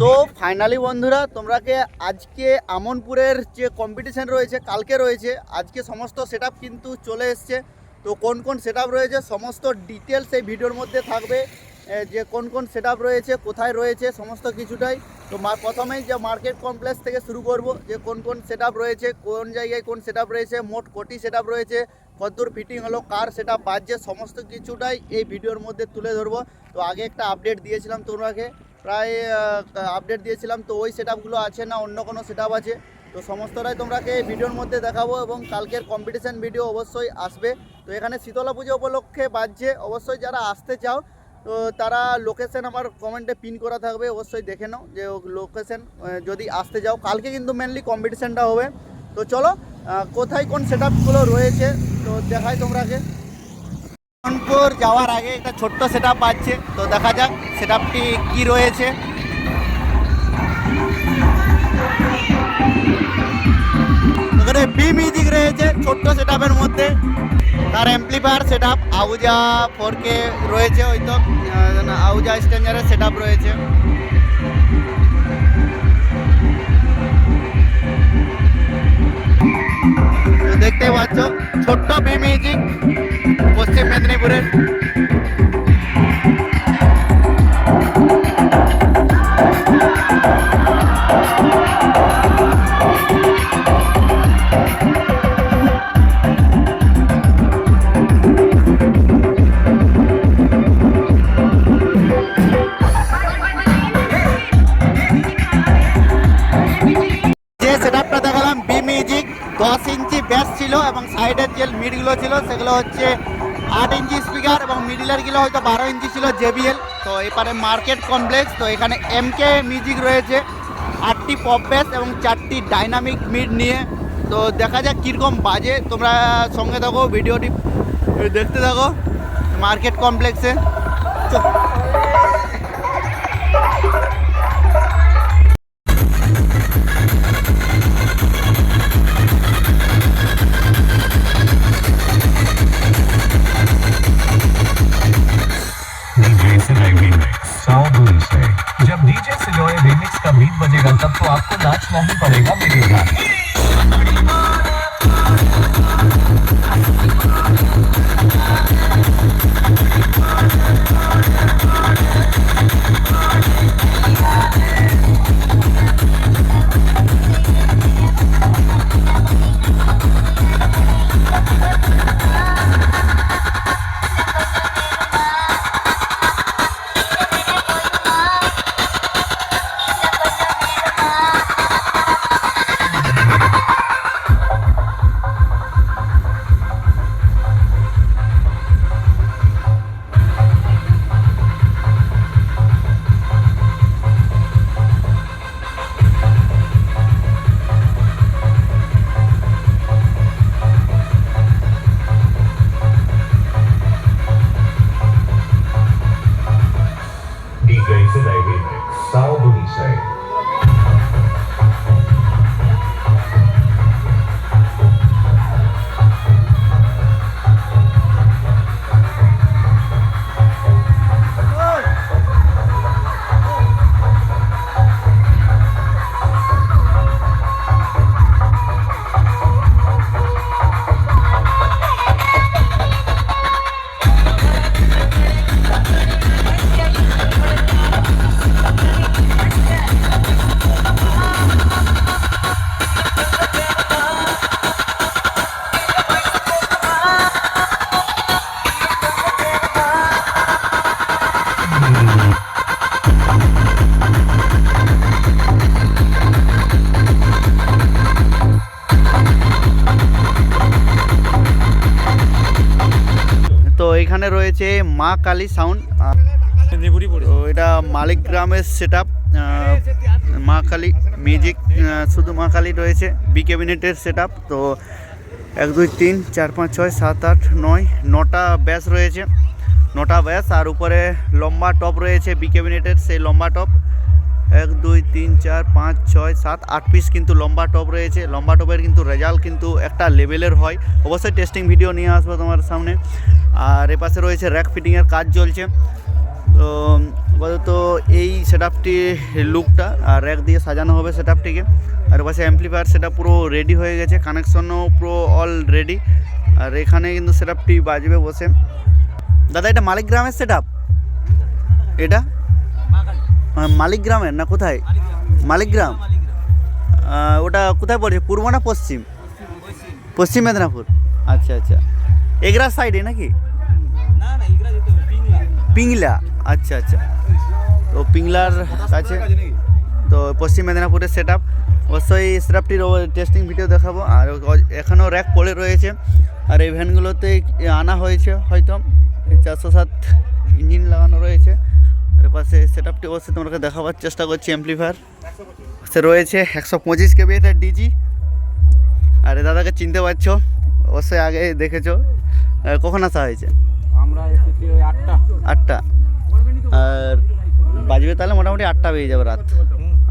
So finally বন্ধুরা, তোমরাকে আজকে আমনপুরের যে কম্পিটিশন রয়েছে, কালকে রয়েছে, আজকে সমস্ত সেট কিন্তু চলে এসছে। তো কোন কোন সেট রয়েছে, সমস্ত ডিটেলস এই ভিডিওর মধ্যে থাকবে। যে কোন কোন সেট রয়েছে, কোথায় রয়েছে, সমস্ত কিছুটাই। তো প্রথমেই যে মার্কেট কমপ্লেক্স থেকে শুরু করব, যে কোন কোন সেট রয়েছে, কোন জায়গায় কোন সেট রয়েছে, মোট কোটি সেট রয়েছে, কতদূর ফিটিং হলো, কার সেটা বাজছে, সমস্ত কিছুটাই এই ভিডিওর মধ্যে তুলে ধরবো। তো আগে একটা আপডেট দিয়েছিলাম তোমাকে। প্রায় আপডেট দিয়েছিলাম। তো ওই সেট আছে না, অন্য কোনো সেট আছে? তো সমস্তটাই তোমরাকে এই ভিডিওর মধ্যে দেখাবো এবং কালকের কম্পিটিশান ভিডিও অবশ্যই আসবে। তো এখানে শীতলা পুজো উপলক্ষে বাজছে। অবশ্যই যারা আসতে চাও, তো তারা লোকেশন আমার কমেন্টে পিন করা থাকবে। অবশ্যই দেখে নাও যে লোকেশন যদি আসতে যাও কালকে কিন্তু মেনলি কম্পিটিশানটা হবে। তো চলো কোথায় কোন সেট রয়েছে, তো দেখাই তোমরাকে রংপুর যাওয়ার আগে একটা ছোট্ট সেট আপ পাচ্ছে তো দেখা যাক সেট আপটি কী রয়েছে। এখানে বি মিউজিক রয়েছে ছোট্ট সেট আপের মধ্যে। তার অ্যাম্পলিফায়ার সেট আপ আউজা ফোর কে রয়েছে তো আউজা স্ট্যান্ডারের সেট আপ রয়েছে। তো দেখতেই পাচ্ছ, ছোট্ট বি মিউজিক পশ্চিম মেদিনীপুরের যে সাইডের যে মিডগুলো ছিল, সেগুলো হচ্ছে আট ইঞ্চি স্পিকার এবং মিডিলেরগুলো হয়তো বারো ইঞ্চি ছিল জেবিএল। তো এপারে মার্কেট কমপ্লেক্স, তো এখানে এমকে মিউজিক রয়েছে, আটটি পপ ব্যাস এবং চারটি ডাইনামিক মিড নিয়ে। তো দেখা যাক কীরকম বাজে, তোমরা সঙ্গে থাকো, ভিডিওটি দেখতে থাকো মার্কেট কমপ্লেক্সে। सिलोय रीमिक्स साउंड से। जब डीजे सिलोय रीमिक्स का बीट बजेगा, तब तो आपको नाचना ही पड़ेगा मेरे साथ এখানে রয়েছে মা কালী সাউন্ড তো এটা মালিক গ্রামের সেট আপ মা কালী মিউজিক শুধু মা কালী রয়েছে বি ক্যাবিনেটের সেট আপ তো এক দুই তিন চার পাঁচ ছয় সাত আট নয় নটা ব্যাস রয়েছে। নটা ব্যাস আর উপরে লম্বা টপ রয়েছে বি ক্যাবিনেটের সেই লম্বা টপ এক, দুই, তিন, চার, পাঁচ, ছয়, সাত, আট পিস কিন্তু লম্বা টপ রয়েছে। লম্বা টপের কিন্তু রেজাল্ট কিন্তু একটা লেভেলের হয়। অবশ্যই টেস্টিং ভিডিও নিয়ে আসব তোমার সামনে। আর এপাশে রয়েছে র্যাক ফিটিংয়ের কাজ চলছে। তো, আপাতত এই সেট আপটি লুকটা আর র্যাক দিয়ে সাজানো হবে সেট আপটিকে আর পাশে অ্যাম্পলিফায়ার সেটা পুরো রেডি হয়ে গেছে। কানেকশনও পুরো অল রেডি আর এখানে কিন্তু সেট আপটি বাজবে বসে। দাদা, এটা মালিক গ্রামের সেট আপ এটা? আহ, মালিক গ্রামের না কোথায়? মালিক গ্রাম ওটা কোথায় পড়ছে? পূর্ব না পশ্চিম? পশ্চিম মেদিনীপুর। আচ্ছা আচ্ছা। এগরার সাইডে নাকি? পিংলা। আচ্ছা আচ্ছা। তো পিংলার কাছে। তো পশ্চিম মেদিনীপুরের সেট আপ অবশ্যই সেটআপটির টেস্টিং ভিডিও দেখাবো। আর এখানেও র্যাক পড়ে রয়েছে। আর এই ভ্যানগুলোতে আনা হয়েছে হয়তো। চারশো সাত ইঞ্জিন লাগানো রয়েছে। আর পাশে সেট আপটি অবশ্যই তোমাকে দেখাবার চেষ্টা করছি অ্যাম্পলিফায়ার সে রয়েছে একশো পঁচিশ কেবি এটা ডিজি আরে দাদাকে চিনতে পারছ? অবশ্যই আগে দেখেছ। কখন আসা হয়েছে? আমরা আটটা। আটটা। আর বাজবে তাহলে মোটামুটি আটটা বেজে যাবে রাত।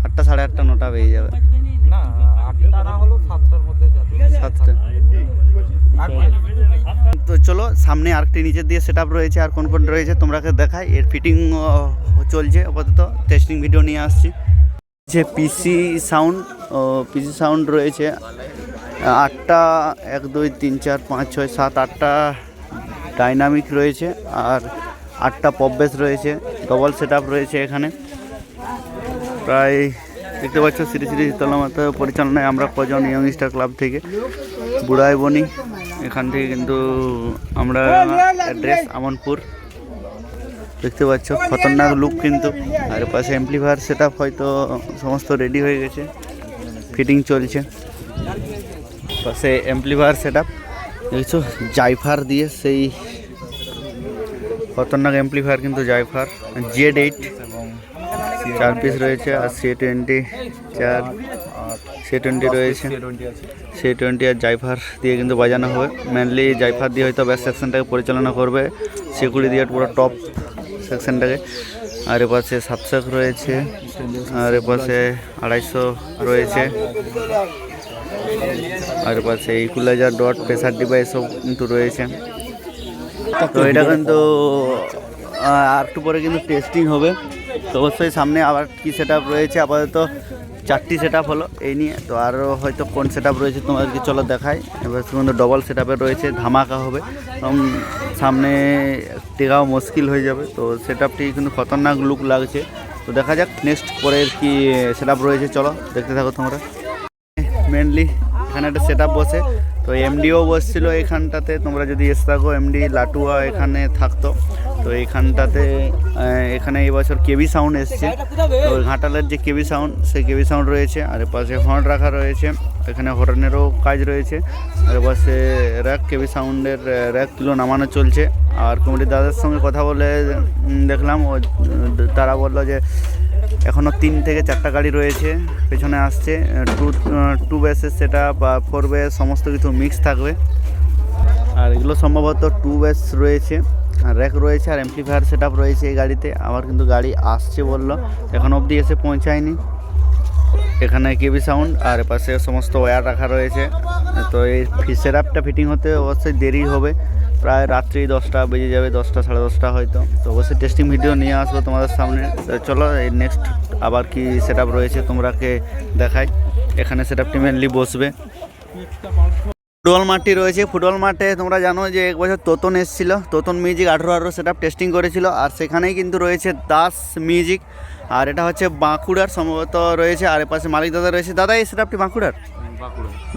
আটটা সাড়ে আটটা নটা বেজে যাবে। না আটটা সাতটার মধ্যে সাতটা। তো চলো সামনে আরেকটি নিচের দিয়ে সেট রয়েছে আর কোন কোন রয়েছে তোমরাকে দেখাই। এর ফিটিং চলছে আপাতত। টেস্টিং ভিডিও নিয়ে আসছি। যে পিসি সাউন্ড পিসি সাউন্ড রয়েছে। আটটা এক দুই তিন চার পাঁচ ছয় সাত আটটা ডাইনামিক রয়েছে আর আটটা পববেস রয়েছে। ডবল সেট রয়েছে এখানে। প্রায় দেখতে পাচ্ছ, শ্রী শ্রী শীতলা মাতা পরিচালনায় আমরা কজন ইয়ং ইয়ংস্টার ক্লাব থেকে। বুড়াই বনি, এখান থেকে কিন্তু আমরা অ্যাড্রেস আমনপুর। দেখতে পাচ্ছ, খতরনাক লুক কিন্তু। আর পাশে অ্যাম্পলিফায়ার সেট হয়তো সমস্ত রেডি হয়ে গেছে। ফিটিং চলছে। পাশে অ্যাম্পলিফায়ার সেট আপ দেখছ, জাইফার দিয়ে সেই খতরনাক অ্যাম্পলিফায়ার কিন্তু জাইফার। জেড এইট চার পিস রয়েছে আর সি টোয়েন্টি চার সি টোয়েন্টি রয়েছে। সি টোয়েন্টি আর জাইফার দিয়ে কিন্তু বাজানো হবে। মেনলি জাইফার দিয়ে হয়তো ব্যাস সেকশনটাকে পরিচালনা করবে। সেগুলি দিয়ে পুরো টপ সেকশনটাকে আর এপাশে সাতশক রয়েছে। আর এপাশে আড়াইশো রয়েছে। আর এপাশে ইকুলাইজার ডট প্রেসার ডিভাইস সব কিন্তু রয়েছে। তো এটা কিন্তু আর একটু পরে কিন্তু টেস্টিং হবে। তো অবশ্যই সামনে আবার কি সেট রয়েছে? আপাতত চারটি সেট হলো এই নিয়ে। তো আরও হয়তো কোন সেট রয়েছে তোমাদেরকে চলো দেখাই। এবার কিন্তু ডবল সেট রয়েছে, ধামাকা হবে। সামনে টেকাও মুশকিল হয়ে যাবে। তো সেট কিন্তু খতরনাক লুক লাগছে। তো দেখা যাক নেক্সট পরের কি সেট রয়েছে। চলো দেখতে থাকো তোমরা। মেনলি এখানে একটা সেট বসে। তো এমডিও বসছিল এখানটাতে। তোমরা যদি এসে থাকো এমডি লাটুয়া এখানে থাকতো। তো এইখানটাতে আহ, এখানে এবছর বছর কেবি সাউন্ড এসছে। তো ঘাটালের যে কেবি সাউন্ড সেই কেবি সাউন্ড রয়েছে আর পাশে হর্ন রাখা রয়েছে এখানে হর্নেরও কাজ রয়েছে আর পাশে র্যাক কেবি সাউন্ডের র্যাকগুলো নামানো চলছে। আর কমিটি দাদার সঙ্গে কথা বলে দেখলাম ও তারা বলল যে এখনও তিন থেকে চারটা গাড়ি রয়েছে পেছনে আসছে টু টু বেসের সেটা বা ফোর বেস সমস্ত কিছু মিক্স থাকবে। আর এগুলো সম্ভবত টু বেস রয়েছে। র্যাক রয়েছে আর অ্যাম্পলিফায়ার সেট রয়েছে এই গাড়িতে। আবার কিন্তু গাড়ি আসছে বলল। এখন অবধি এসে পৌঁছায়নি। এখানে কেবি সাউন্ড আর এপাশে সমস্ত ওয়্যার রাখা রয়েছে। তো এই সেট আপটা ফিটিং হতে অবশ্যই দেরি হবে। প্রায় রাত্রি দশটা বেজে যাবে, দশটা সাড়ে দশটা হয়তো। তো অবশ্যই টেস্টিং ভিডিও নিয়ে আসব তোমাদের সামনে। চলো, এই নেক্সট আবার কি সেট রয়েছে তোমরাকে দেখাই। এখানে সেট আপটি মেনলি বসবে। ফুটবল মাঠটি রয়েছে। ফুটবল মাঠে তোমরা জানো যে এক বছর তোতন এসেছিল। তোতন মিউজিক আঠেরো আঠেরো সেট টেস্টিং করেছিল। আর সেখানেই কিন্তু রয়েছে দাস মিউজিক। আর এটা হচ্ছে বাঁকুড়ার সম্ভবত রয়েছে। আর পাশে মালিক দাদা রয়েছে। দাদা এই সেট আপটি বাঁকুড়ার?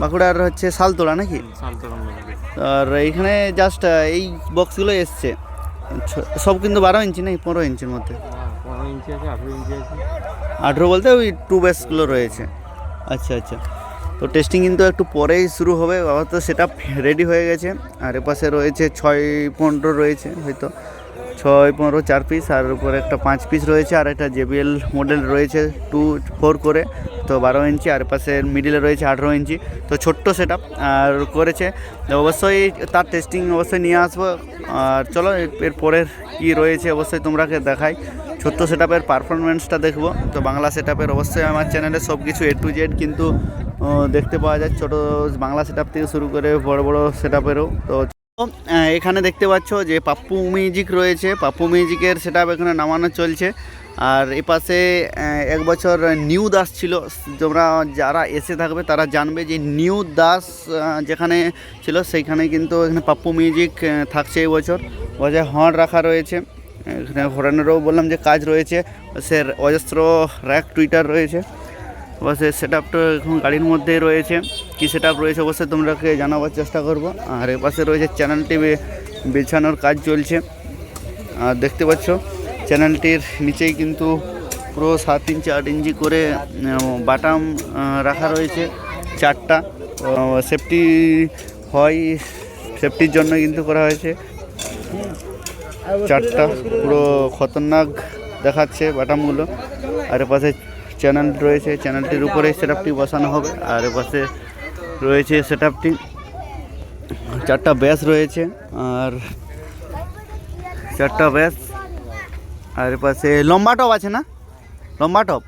বাঁকুড়ার হচ্ছে শালতোড়া নাকি? আর এইখানে জাস্ট এই বক্সগুলো এসছে। সব কিন্তু বারো ইঞ্চি নাকি? পনেরো ইঞ্চির মধ্যে। আছে আঠেরো বলতে ওই টু বেসগুলো রয়েছে। আচ্ছা আচ্ছা। তো টেস্টিং কিন্তু একটু পরেই শুরু হবে। আবার তো সেটা রেডি হয়ে গেছে। আর এপাশে রয়েছে ছয় পনেরো রয়েছে, হয়তো। ছয় পনেরো চার পিস আর উপরে একটা পাঁচ পিস রয়েছে, আর একটা জেবিএল মডেল রয়েছে টু ফোর করে। তো বারো ইঞ্চি, আর পাশে মিডিলে রয়েছে আঠেরো ইঞ্চি। তো ছোট্ট সেট আর করেছে। অবশ্যই তার টেস্টিং অবশ্যই নিয়ে আসব। আর চলো, এর- পরের কী রয়েছে অবশ্যই তোমরাকে দেখাই। ছোট্ট সেট আপের পারফরমেন্সটা দেখব। তো বাংলা সেট আপের অবশ্যই আমার চ্যানেলে সব কিছু এ টু জেড কিন্তু দেখতে পাওয়া যায় ছোটো বাংলা সেট থেকে শুরু করে বড় বড় সেট তো এখানে দেখতে পাচ্ছ যে পাপ্পু মিউজিক রয়েছে। পাপ্পু মিউজিকের সেটা এখানে নামানো চলছে। আর এ পাশে এক বছর নিউ দাস ছিল। তোমরা যারা এসে থাকবে, তারা জানবে যে নিউ দাস যেখানে ছিল, সেইখানে কিন্তু এখানে পাপ্পু মিউজিক থাকছে এই বছর। বছর হর্ন রাখা রয়েছে। এখানে হর্নেরও বললাম যে কাজ রয়েছে। সে অজস্র র্যাক টুইটার রয়েছে। অবশ্যই সেট আপটা এখন গাড়ির মধ্যে রয়েছে। কি সেট আপ রয়েছে অবশ্যই তোমরাকে জানাবার চেষ্টা করব। আর এপাশে রয়েছে চ্যানেলটি বেছানোর কাজ চলছে। আর দেখতে পাচ্ছ চ্যানেলটির নিচেই কিন্তু পুরো সাত ইঞ্চি, আট ইঞ্চি করে বাটাম রাখা রয়েছে চারটা। সেফটি হয় সেফটির জন্য কিন্তু করা হয়েছে। চারটা পুরো খতরনাক দেখাচ্ছে বাটামগুলো। আর এ পাশে চ্যানেল রয়েছে, চ্যানেলটির উপরে সেট বসানো হবে, আর পাশে রয়েছে সেট চারটা ব্যাস রয়েছে, আর চারটা ব্যাস, আর পাশে লম্বা টপ আছে না? লম্বা টপ?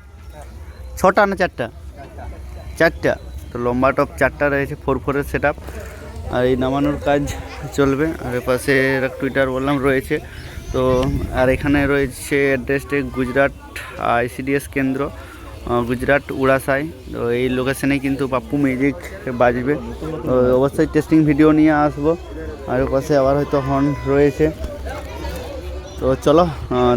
ছটা না চারটা? চারটা। তো লম্বা টপ, চারটা রয়েছে ফোর ফোরের সেট আর এই নামানোর কাজ চলবে, আর পাশে টুইটার বললাম রয়েছে। তো আর এখানে রয়েছে অ্যাড্রেসটি গুজরাট আইসিডিএস কেন্দ্র। গুজরাট, উড়াসাই। তো এই লোকেশনেই কিন্তু পাপ্পু মিউজিক বাজবে। অবশ্যই টেস্টিং ভিডিও নিয়ে আসব। আর পাশে আবার হয়তো হর্ন রয়েছে। তো চলো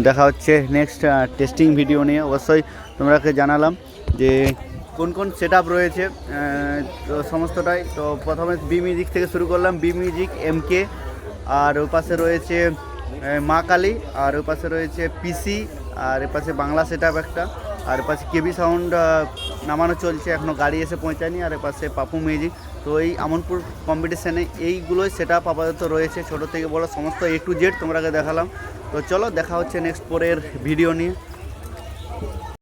দেখা হচ্ছে নেক্সট টেস্টিং ভিডিও নিয়ে। অবশ্যই তোমরাকে জানালাম যে কোন কোন সেট রয়েছে তো সমস্তটাই। তো প্রথমে বি মিউজিক থেকে শুরু করলাম। বি মিউজিক এম কে আর ওই পাশে রয়েছে মা কালী। আর ওই পাশে রয়েছে পিসি আর এ পাশে বাংলা সেট একটা। আর পাশে কেবি সাউন্ড নামানো চলছে এখনও গাড়ি এসে পৌঁছায়নি, আর পাশে পাপু মিউজিক। তো এই আমনপুর কম্পিটিশানে এইগুলোই সেটা আপ আপাতত রয়েছে, ছোটো থেকে বড়, সমস্ত এ টু জেড তোমরাকে দেখালাম। তো চলো, দেখা হচ্ছে নেক্সট পরের ভিডিও নিয়ে।